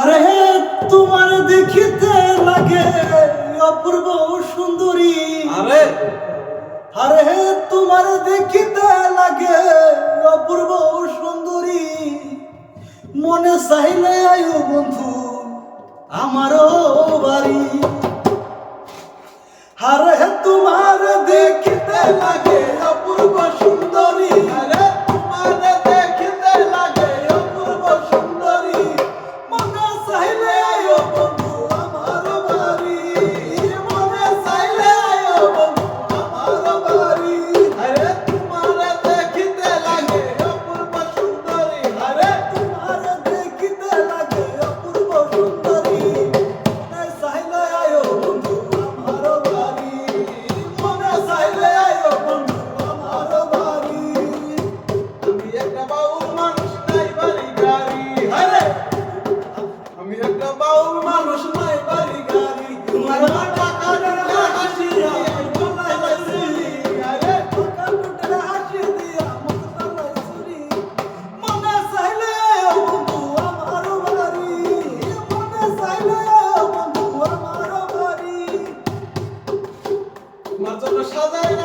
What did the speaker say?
আরে তোমার দেখিতে লাগে অপূর্ব সুন্দরী। আরে। আরে তোমার দেখিতে লাগে অপূর্ব সুন্দরী। মনে চাইলে আয়ো বন্ধু আমারও বাড়ি। আরে তোমার দেখিতে লাগে অপূর্ব সুন্দরী। জন্য সাজাই